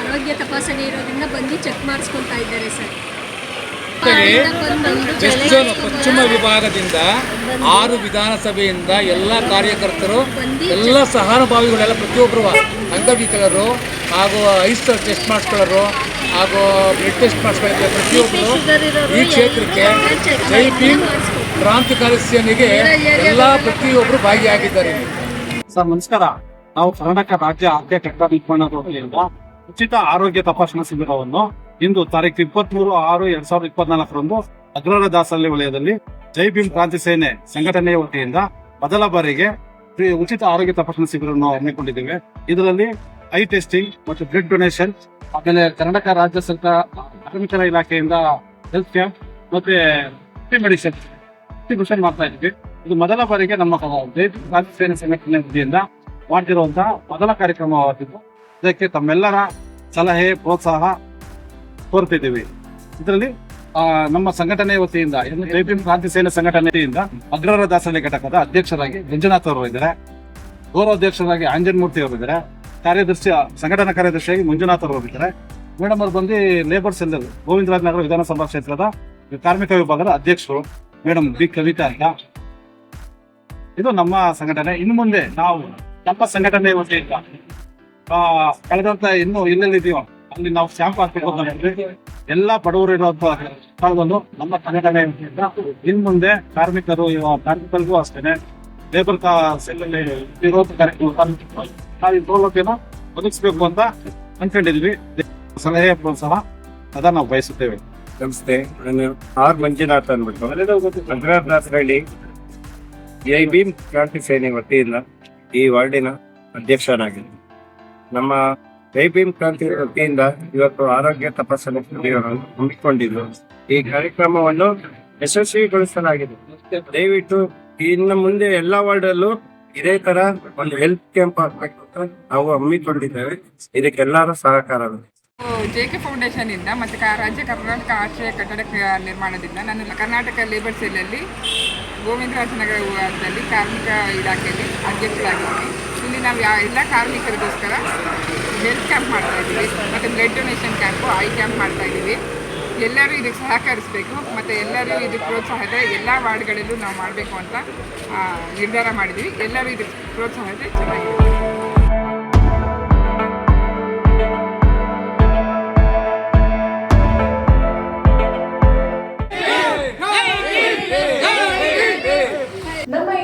ಆರೋಗ್ಯ ತಪಾಸಣೆ ಇರೋದ್ರಿಂದ ಬಂದು ಚೆಕ್ ಮಾಡಿಸ್ಕೊಳ್ತಾ ಇದ್ದಾರೆ ಸರ್. ಪಶ್ಚಿಮ ವಿಭಾಗದಿಂದ ಆರು ವಿಧಾನಸಭೆಯಿಂದ ಎಲ್ಲ ಕಾರ್ಯಕರ್ತರು ಎಲ್ಲ ಸಹಾನುಭಾವಿಗಳೆಲ್ಲ ಪ್ರತಿಯೊಬ್ಬರು ಅಂಗವಿಕಲರು ಹಾಗೂ ಐಸ್ ಟೆಸ್ಟ್ ಮಾಡಿಸ್ಕೊಳ್ಳೋರು ಹಾಗೂ ಬ್ಲಡ್ ಟೆಸ್ಟ್ ಮಾಡಿಸ್ಕೊಳ್ಳೋಕ್ಕೆ ಪ್ರತಿಯೊಬ್ಬರು ಈ ಕ್ಷೇತ್ರಕ್ಕೆ ಜೈ ಭೀಮ್ ಕ್ರಾಂತಿಕಾರಿ ಸೇನೆಗೆ ಎಲ್ಲ ಪ್ರತಿಯೊಬ್ಬರು ಭಾಗಿಯಾಗಿದ್ದಾರೆ. ಸರ್ ನಮಸ್ಕಾರ. ನಾವು ಕರ್ನಾಟಕ ರಾಜ್ಯ ಆದ್ಯ ಕೆಟ್ಟ ವತಿಯಿಂದ ಉಚಿತ ಆರೋಗ್ಯ ತಪಾಸಣಾ ಶಿಬಿರವನ್ನು ಇಂದು ತಾರೀಕು ಇಪ್ಪತ್ಮೂರು ಆರು ಎರಡ್ ಸಾವಿರದ ಇಪ್ಪತ್ನಾಲ್ಕರಂದು ಅಗ್ರಹಾರ ದಾಸಲ್ಲಿ ವಲಯದಲ್ಲಿ ಜೈ ಭೀಮ್ ಕ್ರಾಂತಿ ಸೇನೆ ಸಂಘಟನೆಯ ವತಿಯಿಂದ ಮೊದಲ ಬಾರಿಗೆ ಉಚಿತ ಆರೋಗ್ಯ ತಪಾಸಣಾ ಶಿಬಿರವನ್ನು ಹಮ್ಮಿಕೊಂಡಿದ್ದೇವೆ. ಇದರಲ್ಲಿ ಐ ಟೆಸ್ಟಿಂಗ್ ಮತ್ತು ಬ್ಲಡ್ ಡೊನೇಷನ್ ಆಮೇಲೆ ಕರ್ನಾಟಕ ರಾಜ್ಯ ಸರ್ಕಾರ ಕಾರ್ಮಿಕರ ಇಲಾಖೆಯಿಂದ ಹೆಲ್ತ್ ಕ್ಯಾಂಪ್ ಮತ್ತೆ ಮೆಡಿಸಿನ್ ಮಾಡ್ತಾ ಇದ್ವಿ ಇದು ಮೊದಲ ಬಾರಿಗೆ ನಮ್ಮ ಜೈ ಭೀಮ್ ಕ್ರಾಂತಿ ಸೇನೆ ಸಂಘಟನೆ ವತಿಯಿಂದ ಮಾಡ್ತಿರುವಂತಹ ಮೊದಲ ಕಾರ್ಯಕ್ರಮವಾಗಿದ್ದು ಇದಕ್ಕೆ ತಮ್ಮೆಲ್ಲರ ಸಲಹೆ, ಪ್ರೋತ್ಸಾಹ ಕೋರ್ತಿದ್ದೀವಿ ಇದರಲ್ಲಿ ನಮ್ಮ ಸಂಘಟನೆ ವತಿಯಿಂದ ಜೈಪಿಎಂ ಕ್ರಾಂತಿ ಸೇನೆ ಸಂಘಟನೆಯಿಂದ ಅಗ್ರರ ದಾಸಹಳ್ಳಿ ಘಟಕದ ಅಧ್ಯಕ್ಷರಾಗಿ ಮಂಜುನಾಥ್ ಅವರು ಇದ್ದಾರೆ. ಗೌರವಾಧ್ಯಕ್ಷರಾಗಿ ಆಂಜನ್ಮೂರ್ತಿ ಅವರು ಇದ್ದಾರೆ. ಕಾರ್ಯದರ್ಶಿ, ಸಂಘಟನಾ ಕಾರ್ಯದರ್ಶಿಯಾಗಿ ಮಂಜುನಾಥ್ ಅವರು ಇದ್ದಾರೆ. ಮೇಡಮ್ ಅವರು ಬಂದು ಲೇಬರ್ ಸೆಲ್ ಗೋವಿಂದರಾಜ್ ನಗರ ವಿಧಾನಸಭಾ ಕ್ಷೇತ್ರದ ಕಾರ್ಮಿಕ ವಿಭಾಗದ ಅಧ್ಯಕ್ಷರು. Madam B. ಕವಿತಾ ಅಂತ. ಇದು ನಮ್ಮ ಸಂಘಟನೆ. ಇನ್ನು ಮುಂದೆ ನಾವು ನಮ್ಮ ಸಂಘಟನೆ ವತಿಯಿಂದ ಆ, ಕಳೆದಂತ ಇನ್ನು ಎಲ್ಲೆಲ್ಲಿದೆಯೋ ಅಲ್ಲಿ ನಾವು ಸ್ಟ್ಯಾಂಪ್ ಹಾಕ್ಬೇಕು. ಎಲ್ಲಾ ಬಡವರು ಇರುವಂತ ಸ್ಥಳವನ್ನು ನಮ್ಮ ಸಂಘಟನೆ ವತಿಯಿಂದ ಇನ್ ಮುಂದೆ ಕಾರ್ಮಿಕರು ಕಾರ್ಮಿಕರಿಗೂ ಅಷ್ಟೇನೆ ಲೇಬರ್ ಸೆಲ್ಲಲ್ಲಿ ಕಾರ್ಯಕ್ರಮ ನಾವು ಈ ಸೌಲಭ್ಯನ ಒದಗಿಸ್ಬೇಕು ಅಂತ ಅನ್ಕೊಂಡಿದ್ವಿ. ಸಲಹೆ ಪ್ರೋತ್ಸಾಹ ಅದ ನಾವು ಬಯಸುತ್ತೇವೆ. ನಮಸ್ತೆ ನಾನು ಆರ್ ಮಂಜುನಾಥ್ ಅಂದ್ಬಿಟ್ಟು. ಅಂದ್ರೆ ಜೈ ಭೀಮ್ ಕ್ರಾಂತಿ ಸೇನೆ ವತಿಯಿಂದ ಈ ವಾರ್ಡಿನ ಅಧ್ಯಕ್ಷರಾಗಿದೆ ನಮ್ಮ ಜೈ ಕ್ರಾಂತಿ ವತಿಯಿಂದ ಇವತ್ತು ಆರೋಗ್ಯ ತಪಾಸಣೆ ಶಿಬಿರವನ್ನು ಹಮ್ಮಿಕೊಂಡಿದ್ದು, ಈ ಕಾರ್ಯಕ್ರಮವನ್ನು ಯಶಸ್ವಿಗೊಳಿಸಲಾಗಿದೆ. ದಯವಿಟ್ಟು ಇನ್ನು ಮುಂದೆ ಎಲ್ಲಾ ವಾರ್ಡಲ್ಲೂ ಇದೇ ತರ ಒಂದು ಹೆಲ್ತ್ ಕ್ಯಾಂಪ್ ನಾವು ಹಮ್ಮಿಕೊಂಡಿದ್ದೇವೆ. ಇದಕ್ಕೆಲ್ಲರ ಸಹಕಾರ. ಜೆ ಕೆ ಫೌಂಡೇಶನ್ ಇಂದ ಮತ್ತು ರಾಜ್ಯ ಕರ್ನಾಟಕ ಆಶ್ರಯ ಕಟ್ಟಡ ನಿರ್ಮಾಣದಿಂದ ನಾನು ಕರ್ನಾಟಕ ಲೇಬರ್ ಸೆಲ್ಲಲ್ಲಿ ಗೋವಿಂದರಾಜನಗರದಲ್ಲಿ ಕಾರ್ಮಿಕ ಇಲಾಖೆಯಲ್ಲಿ ಅಧ್ಯಕ್ಷರಾಗಿದ್ದೀನಿ. ಇಲ್ಲಿ ನಾವು ಯಾ ಎಲ್ಲ ಕಾರ್ಮಿಕರಿಗೋಸ್ಕರ ಹೆಲ್ತ್ ಕ್ಯಾಂಪ್ ಮಾಡ್ತಾ ಇದ್ದೀವಿ. ಮತ್ತು blood donation camp eye camp ಮಾಡ್ತಾ ಇದ್ದೀವಿ. ಎಲ್ಲರೂ ಇದಕ್ಕೆ ಸಹಕರಿಸಬೇಕು. ಮತ್ತು ಎಲ್ಲರೂ ಇದಕ್ಕೆ ಪ್ರೋತ್ಸಾಹದ ಎಲ್ಲ ವಾರ್ಡ್ಗಳಲ್ಲೂ ನಾವು ಮಾಡಬೇಕು ಅಂತ ನಿರ್ಧಾರ ಮಾಡಿದ್ದೀವಿ. ಎಲ್ಲರೂ ಇದಕ್ಕೆ ಪ್ರೋತ್ಸಾಹ ಇದೆ ಚೆನ್ನಾಗಿದೆ